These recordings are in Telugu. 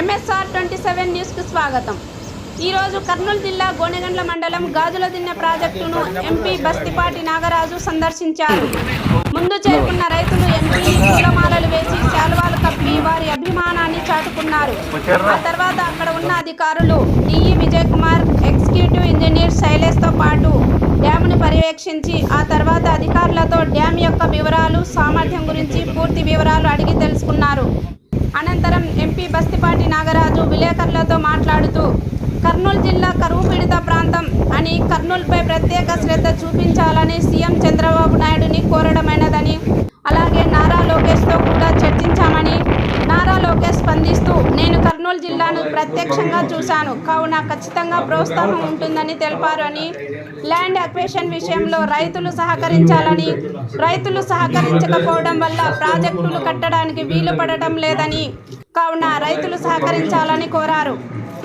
ఎంఎస్ఆర్ ట్వంటీ సెవెన్ న్యూస్కు స్వాగతం. ఈరోజు కర్నూలు జిల్లా గోనెగండ్ల మండలం గాజుల దిన్నె ప్రాజెక్టును ఎంపీ బస్తిపాటి నాగరాజు సందర్శించారు. ముందు చేరుకున్న రైతులు ఎంపీ పూలమాలలు వేసి శాలువాలు కప్పి వారి అభిమానాన్ని చాటుకున్నారు. ఆ తర్వాత అక్కడ ఉన్న అధికారులు DE e Vijay Kumar executive engineer శైలేష్తో పాటు డ్యామును పర్యవేక్షించి ఆ తర్వాత అధికారులతో డ్యామ్ యొక్క వివరాలు సామర్థ్యం గురించి పూర్తి వివరాలు అడిగి తెలుసుకున్నారు. అనంతరం ఎంపీ బస్తిపాటి నాగరాజు విలేకరులతో మాట్లాడుతూ కర్నూలు జిల్లా కరువు పీడిత ప్రాంతం అని కర్నూలుపై ప్రత్యేక శ్రద్ధ చూపించాలని సీఎం చంద్రబాబు నాయుడుని కోరడమే అలాగే నారా లోకేష్తో కూడా చర్చించామని నారా లోకేష్ స్పందిస్తూ నేను కర్నూలు జిల్లాను ప్రత్యక్షంగా చూశాను. కావున ఖచ్చితంగా ప్రోత్సాహం ఉంటుందని తెలిపారు అని ల్యాండ్ అక్వేషన్ విషయంలో రైతులు సహకరించాలని రైతులు సహకరించకపోవడం వల్ల ప్రాజెక్టులు కట్టడానికి వీలు పడటం లేదని కావున రైతులు సహకరించాలని కోరారు.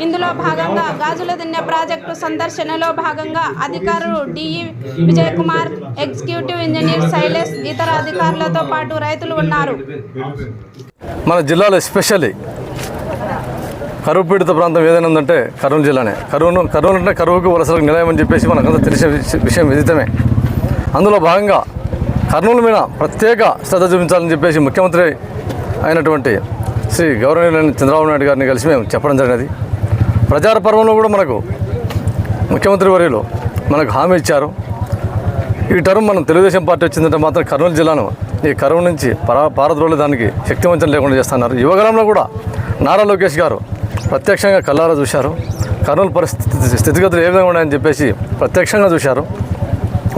ఇందులో భాగంగా గాజుల దిన్నె ప్రాజెక్టు సందర్శనలో భాగంగా అధికారులు DE Vijay Kumar executive engineer Shailesh ఇతర అధికారులతో పాటు రైతులు ఉన్నారు. మన జిల్లాలో ఎస్పెషల్లీ కరువు పీడిత ప్రాంతం ఏదైనా ఉందంటే కర్నూలు జిల్లానే. కరువును కర్నూలు అంటే కరువుకు వలసలకు నిలయం అని చెప్పేసి మనకంతా తెలిసే విషయం విదితమే. అందులో భాగంగా కర్నూలు మీద ప్రత్యేక శ్రద్ధ చూపించాలని చెప్పేసి ముఖ్యమంత్రి అయినటువంటి శ్రీ గౌరవనీయులైన చంద్రబాబు నాయుడు గారిని కలిసి మేము చెప్పడం జరిగినది. ప్రచార పర్వంలో కూడా మనకు ముఖ్యమంత్రి వర్యులు మనకు హామీ ఇచ్చారు. ఈ టర్మ్ మనం తెలుగుదేశం పార్టీ వచ్చిందంటే మాత్రం కర్నూలు జిల్లాను ఈ కరువు నుంచి పరా పారద్రోలే దానికి శక్తివంచం లేకుండా చేస్తున్నారు. యువగలంలో కూడా నారా లోకేష్ గారు ప్రత్యక్షంగా కల్లారా చూశారు. కర్నూలు పరిస్థితి స్థితిగతులు ఏ విధంగా ఉన్నాయని చెప్పేసి ప్రత్యక్షంగా చూశారు.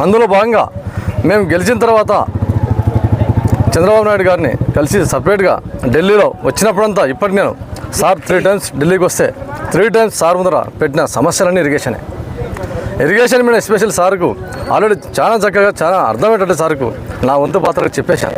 అందులో భాగంగా మేము గెలిచిన తర్వాత చంద్రబాబు నాయుడు గారిని కలిసి సపరేట్గా ఢిల్లీలో వచ్చినప్పుడంతా ఇప్పటికి నేను సార్ త్రీ టైమ్స్ ఢిల్లీకి వస్తే త్రీ టైమ్స్ సార్ ముందర పెట్టిన సమస్యలన్నీ ఇరిగేషనే. ఇరిగేషన్ మీద ఎస్పెషల్ సార్కు ఆల్రెడీ చాలా చక్కగా చాలా అర్థమయ్యేటట్టు సార్కు నా వంతు పాత్ర చెప్పేశాను.